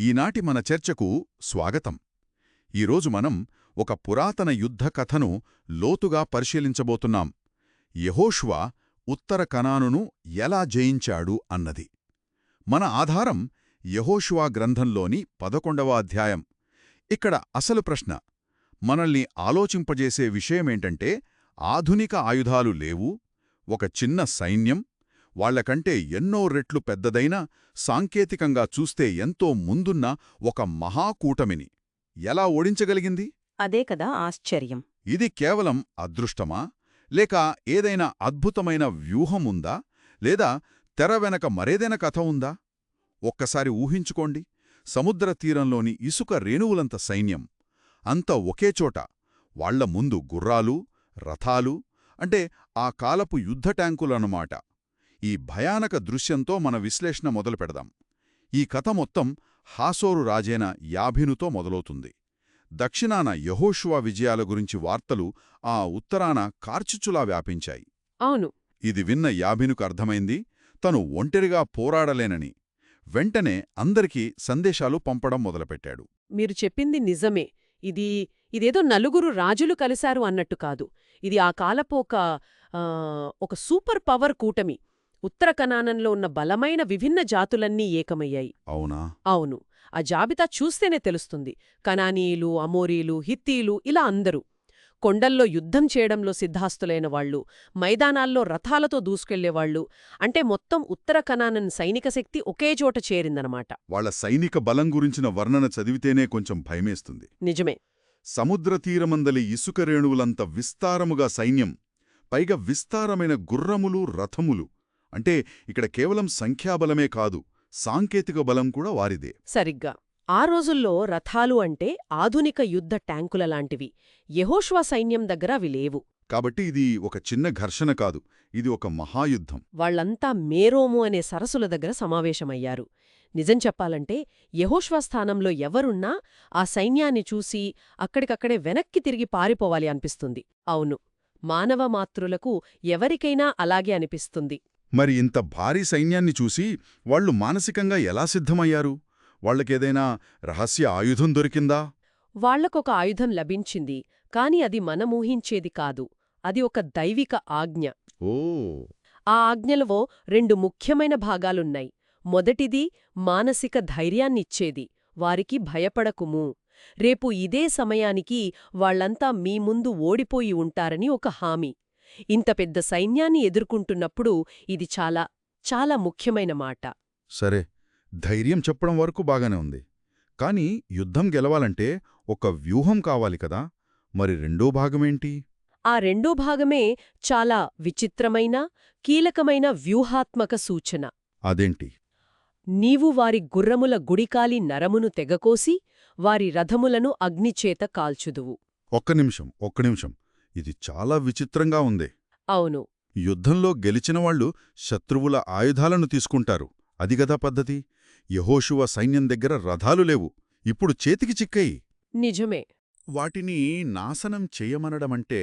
ఈనాటి మన చర్చకు స్వాగతం. ఈరోజు మనం ఒక పురాతన యుద్ధ కథను లోతుగా పరిశీలించబోతున్నాం. యహోష్వా ఉత్తర కనానును ఎలా జయించాడు అన్నది. మన ఆధారం యహోష్వా గ్రంథంలోని పదకొండవ అధ్యాయం. ఇక్కడ అసలు ప్రశ్న. మనల్ని ఆలోచింపజేసే విషయమేంటంటే ఆధునిక ఆయుధాలు లేవు ఒక చిన్న సైన్యం వాళ్ళకంటే ఎన్నో రెట్లు పెద్దదైన సాంకేతికంగా చూస్తే ఎంతో ముందున్న ఒక మహాకూటమిని. ఎలా ఓడించగలిగింది? అదే కదా ఆశ్చర్యం. ఇది కేవలం అదృష్టమా? లేక ఏదైనా అద్భుతమైన వ్యూహముందా లేదా తెర వెనక మరేదైనా కథ ఉందా? ఒక్కసారి ఊహించుకోండి. సముద్ర తీరంలోని ఇసుక రేణువులంత సైన్యం. అంత ఒకేచోట వాళ్ళ ముందు గుర్రాలు రథాలు అంటే ఆ కాలపు యుద్ధ ట్యాంకులన్నమాట. ఈ భయానక దృశ్యంతో మన విశ్లేషణ మొదలు పెడదాం. ఈ కథ మొత్తం హాసోరు రాజైన యాభినుతో మొదలవుతుంది. దక్షిణాన యహోషువా విజయాల గురించి వార్తలు ఆ ఉత్తరాన కార్చిచులా వ్యాపించాయి. అవును. ఇది విన్న యాభినుకు అర్థమైంది తను ఒంటరిగా పోరాడలేనని. వెంటనే అందరికీ సందేశాలు పంపడం మొదలుపెట్టాడు. మీరు చెప్పింది నిజమే. ఇది ఇదేదో నలుగురు రాజులు కలిశారు అన్నట్టు కాదు. ఇది ఆ కాలపు ఒక ఒక సూపర్ పవర్ కూటమి. ఉత్తర కనానంలో ఉన్న బలమైన విభిన్న జాతులన్నీ ఏకమయ్యాయి. అవునా? అవును. ఆ జాబితా చూస్తేనే తెలుస్తుంది. కనానీయులు అమోరీలు హిత్తీలు ఇలా అందరూ. కొండల్లో యుద్ధం చేయడంలో సిద్ధాస్తులైన వాళ్ళు మైదానాల్లో రథాలతో దూసుకెళ్ళేవాళ్ళు అంటే మొత్తం ఉత్తర కనానన్ సైనిక శక్తి ఒకే చోట చేరిందనమాట. వాళ్ళ సైనిక బలం గురించిన వర్ణన చదివితేనే కొంచెం భయమేస్తుంది. నిజమే. సముద్ర తీరమందలి ఇసుక రేణువులంత విస్తారముగా సైన్యం పైగా విస్తారమైన గుర్రములు రథములు అంటే ఇక్కడ కేవలం సంఖ్యాబలమే కాదు సాంకేతిక బలం కూడా వారిదే. సరిగ్గా. ఆ రోజుల్లో రథాలు అంటే ఆధునిక యుద్ధ ట్యాంకుల లాంటివి. యెహోషువ సైన్యం దగ్గర అవి లేవు. కాబట్టి ఇది ఒక చిన్న ఘర్షణ కాదు ఇది ఒక మహాయుద్ధం. వాళ్ళంతా మేరోము అనే సరస్సుల దగ్గర సమావేశమయ్యారు. నిజం చెప్పాలంటే యెహోషువ స్థానంలో ఎవరున్నా ఆ సైన్యాన్ని చూసి అక్కడికక్కడే వెనక్కి తిరిగి పారిపోవాలి అనిపిస్తుంది. అవును మానవ మాతృలకు ఎవరికైనా అలాగే అనిపిస్తుంది. మరి ఇంత భారీ సైన్యాన్ని చూసి వాళ్ళు మానసికంగా ఎలా సిద్ధమయ్యారు? వాళ్ళకేదైనా రహస్య ఆయుధం దొరికిందా? వాళ్ళకొక ఆయుధం లభించింది కాని అది మనమూహించేది కాదు. అది ఒక దైవిక ఆజ్ఞ. ఓ! ఆ ఆజ్ఞలో రెండు ముఖ్యమైన భాగాలున్నాయి. మొదటిది మానసిక ధైర్యాన్నిచ్చేది. వారికి భయపడకుము. రేపు ఇదే సమయానికి వాళ్ళంతా మీ ముందు ఓడిపోయి ఉంటారని ఒక హామీ. ఇంత పెద్ద సైన్యాన్ని ఎదుర్కొంటున్నప్పుడు ఇది చాలా చాలా ముఖ్యమైన మాట. సరే ధైర్యం చెప్పడం వరకు బాగానే ఉంది. కాని యుద్ధం గెలవాలంటే ఒక వ్యూహం కావాలి కదా. మరి రెండో భాగమేంటి? ఆ రెండో భాగమే చాలా విచిత్రమైన కీలకమైన వ్యూహాత్మక సూచన. అదేంటి? నీవు వారి గుర్రముల గుడికాలి నరమును తెగకోసి వారి రథములను అగ్నిచేత కాల్చుదువు. ఒక్క నిమిషం ఒక్క నిమిషం. ఇది చాలా విచిత్రంగా ఉంది. అవును. యుద్ధంలో గెలిచినవాళ్ళు శత్రువుల ఆయుధాలను తీసుకుంటారు. అదిగదా పద్ధతి? యహోషువ సైన్యం దగ్గర రథాలు లేవు. ఇప్పుడు చేతికి చిక్కయి. నిజమే. వాటిని నాశనం చెయ్యమనడమంటే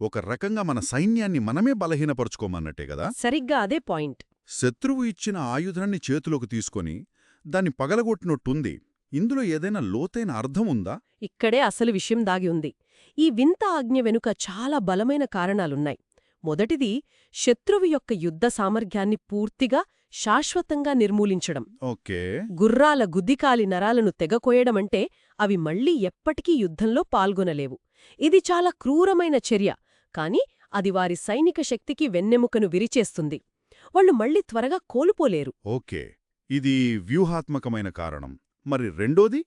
ఒక రకంగా మన సైన్యాన్ని మనమే బలహీనపరుచుకోమన్నట్టే గదా సరిగ్గా అదే పాయింట్. శత్రువు ఇచ్చిన ఆయుధాన్ని చేతిలోకి తీసుకొని దాన్ని పగలగొట్టినట్టుంది. ఇందులో ఏదైనా లోతైన అర్థం ఉందా? ఇక్కడే అసలు విషయం దాగి ఉంది. ఈ వింత ఆజ్ఞ వెనుక చాలా బలమైన కారణాలున్నాయి. మొదటిది శత్రువు యొక్క యుద్ధ సామర్థ్యాన్ని పూర్తిగా శాశ్వతంగా నిర్మూలించడం. ఓకే. గుర్రాల గుద్దికాలి నరాలను తెగకోయడమంటే అవి మళ్ళీ ఎప్పటికీ యుద్ధంలో పాల్గొనలేవు. ఇది చాలా క్రూరమైన చర్య కాని అది వారి సైనిక శక్తికి వెన్నెముకను విరిచేస్తుంది. వాళ్ళు మళ్ళీ త్వరగా కోలుపోలేరు. ఓకే. ఇది వ్యూహాత్మకమైన కారణం. మరి రెండోది?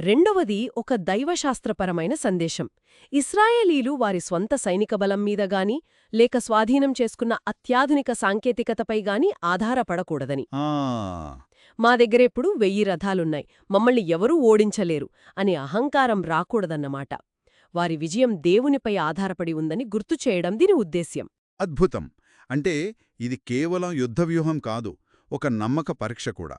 రెండవది ఒక దైవశాస్త్రపరమైన సందేశం. ఇస్రాయేలీలు వారి స్వంత సైనిక బలం మీద గాని లేక స్వాధీనం చేసుకున్న అత్యాధునిక సాంకేతికతపై గాని ఆధారపడకూడదని. ఆ. మా దగ్గరెప్పుడు వెయ్యి రథాలున్నాయి. మమ్మల్ని ఎవరూ ఓడించలేరు అనే అహంకారం రాకూడదన్నమాట. వారి విజయం దేవునిపై ఆధారపడి ఉందని గుర్తు చేయడం దీని ఉద్దేశ్యం. అద్భుతం. అంటే ఇది కేవలం యుద్ధవ్యూహం కాదు ఒక నమ్మక పరీక్ష కూడా.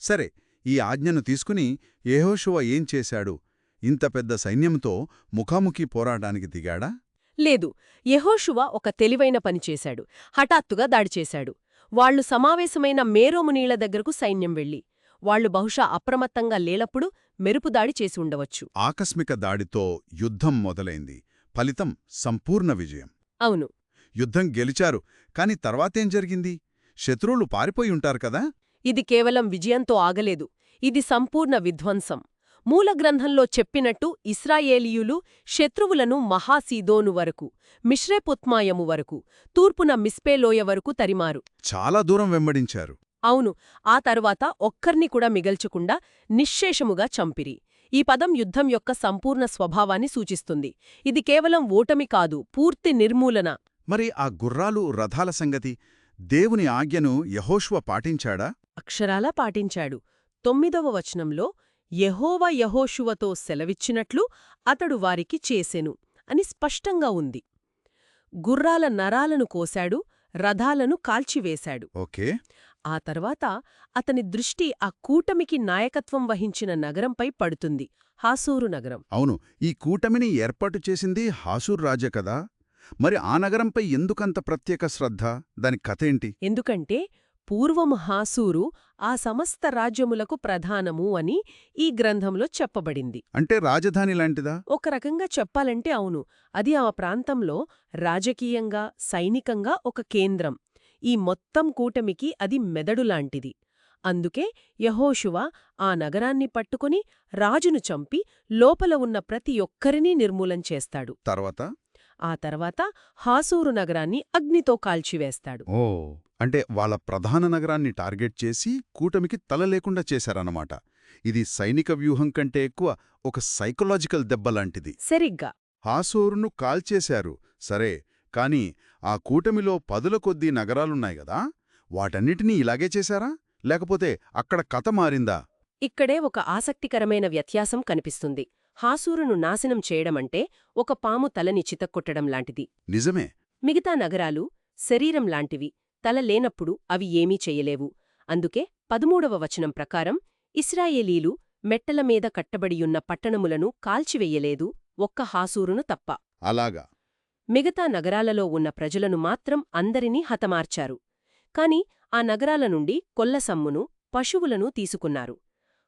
సరే ఈ ఆజ్ఞను తీసుకుని యెహోషువ ఏం చేశాడు? ఇంత పెద్ద సైన్యంతో ముఖాముఖి పోరాటానికి దిగాడా? లేదు యెహోషువ ఒక తెలివైన పని చేశాడు హఠాత్తుగా దాడి చేశాడు. వాళ్ళు సమావేశమైన మేరోము నీళ్ళ దగ్గరకు సైన్యం వెళ్ళి వాళ్ళు బహుశా అప్రమత్తంగా లేనప్పుడు మెరుపుదాడి చేసి ఉండవచ్చు. ఆకస్మిక దాడితో యుద్ధం మొదలైంది ఫలితం సంపూర్ణ విజయం. అవును. యుద్ధం గెలిచారు కాని తర్వాతేం జరిగింది? శత్రువులు పారిపోయి ఉంటారు కదా? ఇది కేవలం విజయంతో ఆగలేదు. ఇది సంపూర్ణ విధ్వంసం. మూల గ్రంథంలో చెప్పినట్టు ఇస్రాయేలీయులు శత్రువులను మహాసీదోను వరకు మిశ్రేపుత్మాయము వరకు తూర్పున మిస్పేలోయ వరకు తరిమారు. చాలా దూరం వెంబడించారు. అవును ఆ తరువాత ఒక్కర్ని కూడా మిగల్చకుండా నిశ్శేషముగా చంపిరి. ఈ పదం యుద్ధం యొక్క సంపూర్ణ స్వభావాన్ని సూచిస్తుంది. ఇది కేవలం ఓటమి కాదు పూర్తి నిర్మూలన. మరి ఆ గుర్రాలు రథాల సంగతి దేవుని ఆజ్ఞను యహోష్వ పాటించాడా? అక్షరాలా పాటించాడు. తొమ్మిదవ వచనంలో యెహోవా యహోషువతో సెలవిచ్చినట్లు అతడు వారికి చేసెను అని స్పష్టంగా ఉంది. గుర్రాల నరాలను కోశాడు రథాలను కాల్చివేశాడు. ఓకే. ఆ తర్వాత అతని దృష్టి ఆ కూటమికి నాయకత్వం వహించిన నగరంపై పడుతుంది హాసూరు నగరం. అవును ఈ కూటమిని ఏర్పాటు చేసింది హాసూర్ రాజే కదా? మరి ఆ నగరంపై ఎందుకంత ప్రత్యేక శ్రద్ధ? దాని కథేంటి ఎందుకంటే పూర్వము హాసూరు ఆ సమస్త రాజ్యములకు ప్రధానము అని ఈ గ్రంథంలో చెప్పబడింది. అంటే రాజధాని లాంటిదా? ఒక రకంగా చెప్పాలంటే అవును. అది ఆ ప్రాంతంలో రాజకీయంగా సైనికంగా ఒక కేంద్రం. ఈ మొత్తం కూటమికి అది మెదడులాంటిది అందుకే యహోషువ ఆ నగరాన్ని పట్టుకుని రాజును చంపి లోపల ఉన్న ప్రతి ఒక్కరినీ నిర్మూలం చేస్తాడు. తర్వాత? ఆ తర్వాత హాసూరు నగరాన్ని అగ్నితో కాల్చివేస్తాడు. ఓ అంటే వాళ్ళ ప్రధాన నగరాన్ని టార్గెట్ చేసి కూటమికి తల లేకుండా చేశారన్నమాట. ఇది సైనిక వ్యూహం కంటే ఎక్కువ ఒక సైకలాజికల్ దెబ్బలాంటిది సరిగ్గా. హాసోరును కాల్చేశారు. సరే కాని ఆ కూటమిలో పదుల కొద్దీ నగరాలున్నాయి గదా వాటన్నిటినీ ఇలాగే చేశారా? లేకపోతే అక్కడ కథ మారిందా? ఇక్కడే ఒక ఆసక్తికరమైన వ్యత్యాసం కనిపిస్తుంది. హాసూరును నాశనం చేయడమంటే ఒక పాము తలని చితక్కొట్టడం లాంటిది. నిజమే. మిగతా నగరాలు శరీరం లాంటివి తల లేనప్పుడు అవి ఏమీ చెయ్యలేవు అందుకే పదమూడవ వచనం ప్రకారం ఇస్రాయేలీలు మెట్టల మీద కట్టబడియున్న పట్టణములను కాల్చివెయ్యలేదు ఒక్క హాసూరును తప్ప. అలాగా. మిగతా నగరాలలో ఉన్న ప్రజలను మాత్రం అందరినీ హతమార్చారు. కాని ఆ నగరాల నుండి కొల్లసమ్మును పశువులను తీసుకున్నారు.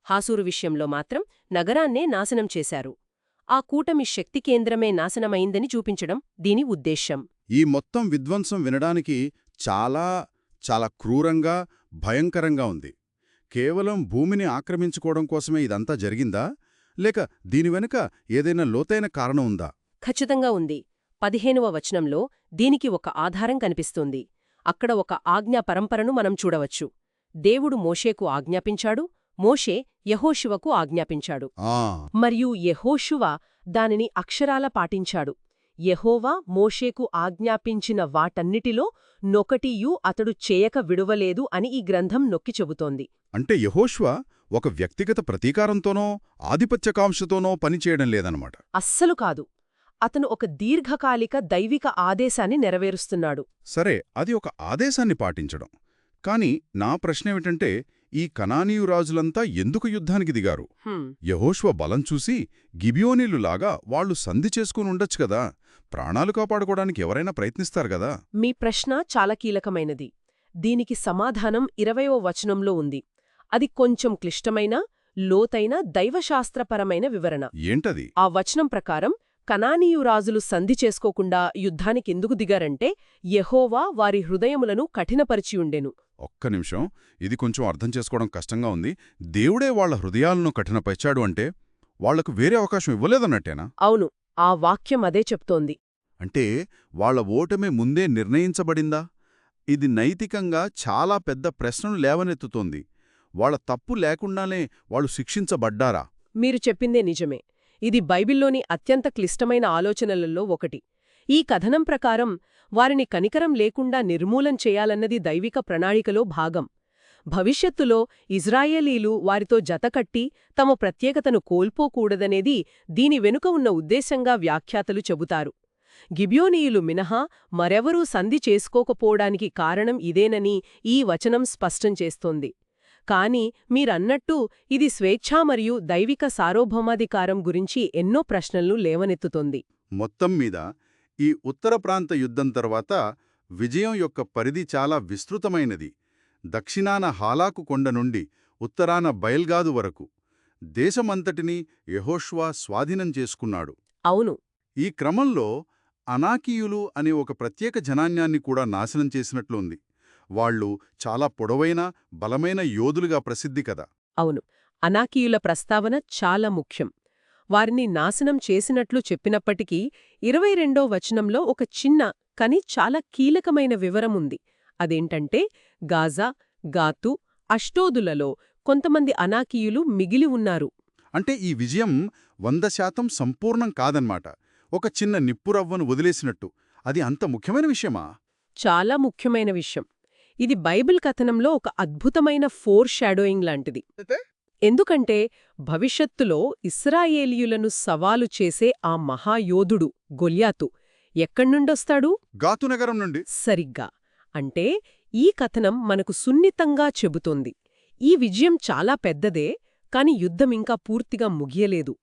హాసూరు విషయంలో మాత్రం నగరాన్నే నాశనం చేశారు. ఆ కూటమి శక్తి కేంద్రమే నాశనమైందని చూపించడం దీని ఉద్దేశ్యం. ఈ మొత్తం విధ్వంసం వినడానికి చాలా చాలా క్రూరంగా భయంకరంగా ఉంది. కేవలం భూమిని ఆక్రమించుకోవడం కోసమే ఇదంతా జరిగిందా? లేక దీని వెనుక ఏదైనా లోతైన కారణం ఉందా? ఖచ్చితంగా ఉంది. పదిహేనవ వచనంలో దీనికి ఒక ఆధారం కనిపిస్తుంది. అక్కడ ఒక ఆజ్ఞా పరంపరను మనం చూడవచ్చు. దేవుడు మోషేకు ఆజ్ఞాపించాడు మోషే యహోషువకు ఆజ్ఞాపించాడు. మరియు యెహోషువ దానిని అక్షరాల పాటించాడు. యెహోవా మోషేకు ఆజ్ఞాపించిన వాటన్నిటిలో నొకటియూ అతడు చేయక విడువలేదు అని ఈ గ్రంథం నొక్కి చెబుతోంది. అంటే యహోష్వ ఒక వ్యక్తిగత ప్రతీకారంతోనో ఆధిపత్యకాంక్షతోనో పనిచేయడం లేదన్నమాట. అస్సలు కాదు. అతను ఒక దీర్ఘకాలిక దైవిక ఆదేశాన్ని నెరవేరుస్తున్నాడు. సరే అది ఒక ఆదేశాన్ని పాటించడం. కాని నా ప్రశ్నేమిటంటే ఈ కనానీయు రాజులంతా ఎందుకు యుద్ధానికి దిగారు? యహోష్వ బలం చూసి గిబియోనీలులాగా వాళ్ళు సంధి చేసుకుని ఉండొచ్చు కదా ప్రాణాలు కాపాడుకోవడానికి ఎవరైనా ప్రయత్నిస్తారు గదా మీ ప్రశ్న చాలా కీలకమైనది. దీనికి సమాధానం ఇరవయో వచనంలో ఉంది. అది కొంచెం క్లిష్టమైన లోతైన దైవశాస్త్రపరమైన వివరణ. ఏంటది? ఆ వచనం ప్రకారం కనానీయు రాజులు సంధి చేసుకోకుండా యుద్ధానికెందుకు దిగారంటే యెహోవా వారి హృదయములను కఠినపరిచియుండెను ఒక్క నిమిషం. ఇది కొంచెం అర్థం చేసుకోవడం కష్టంగా ఉంది. దేవుడే వాళ్ళ హృదయాలను కఠినపరిచాడు అంటే వాళ్ళకు వేరే అవకాశం ఇవ్వలేదన్నట్టేనా? అవును. ఆ వాక్యం అదే చెప్తోంది. అంటే వాళ్ళ ఓటమి ముందే నిర్ణయించబడిందా? ఇది నైతికంగా చాలా పెద్ద ప్రశ్నను లేవనెత్తుతోంది. వాళ్ళ తప్పు లేకుండానే వాళ్ళు శిక్షించబడ్డారా? మీరు చెప్పిందే నిజమే. ఇది బైబిల్లోని అత్యంత క్లిష్టమైన ఆలోచనలలో ఒకటి. ఈ కథనం ప్రకారం వారిని కనికరం లేకుండా నిర్మూలం చేయాలన్నది దైవిక ప్రణాళికలో భాగం. భవిష్యత్తులో ఇజ్రాయేలీలు వారితో జతకట్టి తమ ప్రత్యేకతను కోల్పోకూడదనేది దీని వెనుక ఉన్న ఉద్దేశంగా వ్యాఖ్యాతలు చెబుతారు. గిబ్యోనీయులు మినహా మరెవరూ సంధి చేసుకోకపోవడానికి కారణం ఇదేనని ఈ వచనం స్పష్టం చేస్తోంది. కాని మీరన్నట్టు ఇది స్వేచ్ఛా మరియు దైవిక సార్వభౌమాధికారం గురించి ఎన్నో ప్రశ్నలను లేవనెత్తుతోంది. మొత్తం మీద ఈ ఉత్తర ప్రాంత యుద్ధం తర్వాత విజయం యొక్క పరిధి చాలా విస్తృతమైనది. దక్షిణాన హాలాకు కొండ నుండి ఉత్తరాన బయల్గాదు వరకు దేశమంతటినీ యెహోషువ స్వాధీనం చేసుకున్నాడు. అవును. ఈ క్రమంలో అనాకీయులు అనే ఒక ప్రత్యేక జనాన్యాన్ని కూడా నాశనం చేసినట్లుంది. వాళ్ళు చాలా పొడవైన బలమైన యోధులుగా ప్రసిద్ధి కదా. అవును. అనాకీయుల ప్రస్తావన చాలా ముఖ్యం. వారిని నాశనం చేసినట్లు చెప్పినప్పటికీ ఇరవై రెండో వచనంలో ఒక చిన్న కాని చాలా కీలకమైన వివరముంది అదేంటంటే గాజా గాతు అష్టోదులలో కొంతమంది అనాకీయులు మిగిలి ఉన్నారు. అంటే ఈ విజయం వంద శాతం సంపూర్ణం కాదన్మాట. ఒక చిన్న నిప్పురవ్వను వదిలేసినట్టు. అది అంత ముఖ్యమైన విషయమా? చాలా ముఖ్యమైన విషయం. ఇది బైబిల్ కథనంలో ఒక అద్భుతమైన ఫోర్ షాడోయింగ్ లాంటిది ఎందుకంటే భవిష్యత్తులో ఇస్రాయేలీయులను సవాలు చేసే ఆ మహాయోధుడు గొల్యాతు ఎక్కడ్నుండొస్తాడు గాతునగరం నుండి. సరిగ్గా. అంటే ఈ కథనం మనకు సున్నితంగా చెబుతోంది. ఈ విజయం చాలా పెద్దదే కాని యుద్ధం ఇంకా పూర్తిగా ముగియలేదు.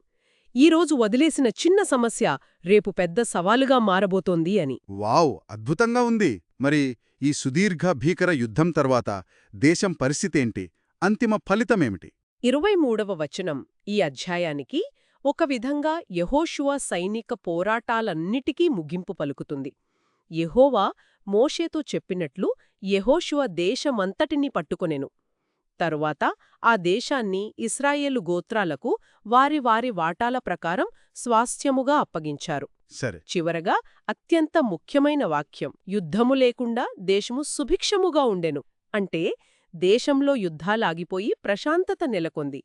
ఈరోజు వదిలేసిన చిన్న సమస్య రేపు పెద్ద సవాలుగా మారబోతోంది అని. వావ్! అద్భుతంగా ఉంది. మరి ఈ సుదీర్ఘ భీకర యుద్ధం తర్వాత దేశం పరిస్థితేంటి? అంతిమ ఫలితమేమిటి? ఇరవై మూడవ వచనం ఈ అధ్యాయానికి ఒక విధంగా యహోషువా సైనిక పోరాటాలన్నిటికీ ముగింపు పలుకుతుంది. యెహోవా మోషేతో చెప్పినట్లు యహోషువ దేశమంతటినీ పట్టుకొనెను. తరువాత ఆ దేశాన్ని ఇస్రాయేలు గోత్రాలకు వారి వారి వాటాల ప్రకారం స్వాస్థ్యముగా అప్పగించారు. సరే. చివరగా అత్యంత ముఖ్యమైన వాక్యం యుద్ధము లేకుండా దేశము సుభిక్షముగా ఉండెను. అంటే దేశంలో యుద్ధాలాగిపోయి ప్రశాంతత నెలకొంది.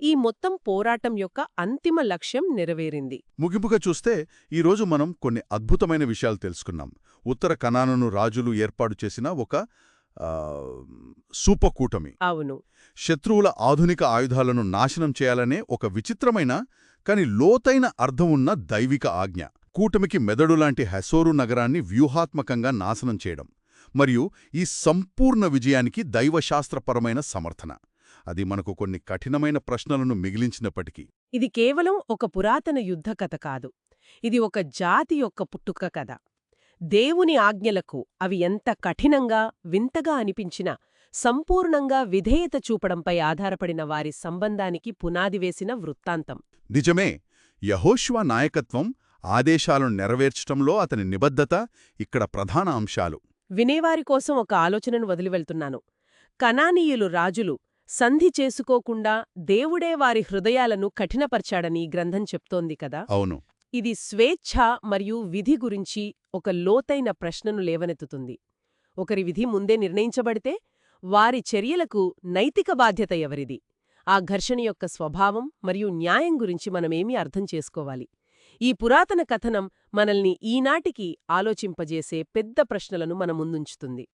ఈ మొత్తం పోరాటం యొక్క అంతిమ లక్ష్యం నెరవేరింది. ముగింపుగా చూస్తే ఈరోజు మనం కొన్ని అద్భుతమైన విషయాలు తెలుసుకున్నాం. ఉత్తర కనానును రాజులు ఏర్పాటు చేసిన ఒక సూపకూటమి. అవును. శత్రువుల ఆధునిక ఆయుధాలను నాశనం చేయాలనే ఒక విచిత్రమైన కాని లోతైన అర్థం ఉన్న దైవిక ఆజ్ఞ. కూటమికి మెదడులాంటి హెసోరు నగరాన్ని వ్యూహాత్మకంగా నాశనం చేయడం మరియు ఈ సంపూర్ణ విజయానికి దైవశాస్త్రపరమైన సమర్థన. అది మనకు కొన్ని కఠినమైన ప్రశ్నలను మిగిలించినప్పటికీ. ఇది కేవలం ఒక పురాతన యుద్ధ కథ కాదు. ఇది ఒక జాతి యొక్క పుట్టుక కథ. దేవుని ఆజ్ఞలకు అవి ఎంత కఠినంగా వింతగా అనిపించినా సంపూర్ణంగా విధేయత చూపడంపై ఆధారపడిన వారి సంబంధానికి పునాది వేసిన వృత్తాంతం. నిజమే యహోష్వా నాయకత్వం ఆదేశాలను నెరవేర్చటంలో అతని నిబద్ధత ఇక్కడ ప్రధాన అంశాలు. వినేవారి కోసం ఒక ఆలోచనను వదిలివెళ్తున్నాను కనానీయులు రాజులు సంధి చేసుకోకుండా దేవుడే వారి హృదయాలను కఠినపర్చాడని గ్రంథం చెప్తోంది కదా? అవును. ఇది స్వేచ్ఛ మరియు విధి గురించి ఒక లోతైన ప్రశ్నను లేవనెత్తుతుంది. ఒకరి విధి ముందే నిర్ణయించబడితే వారి చర్యలకు నైతిక బాధ్యత ఎవరిది? ఆ ఘర్షణ యొక్క స్వభావం మరియు న్యాయం గురించి మనమేమీ అర్థం చేసుకోవాలి. ఈ పురాతన కథనం మనల్ని ఈనాటికి ఆలోచింపజేసే పెద్ద ప్రశ్నలను మన ముందుంచుతుంది.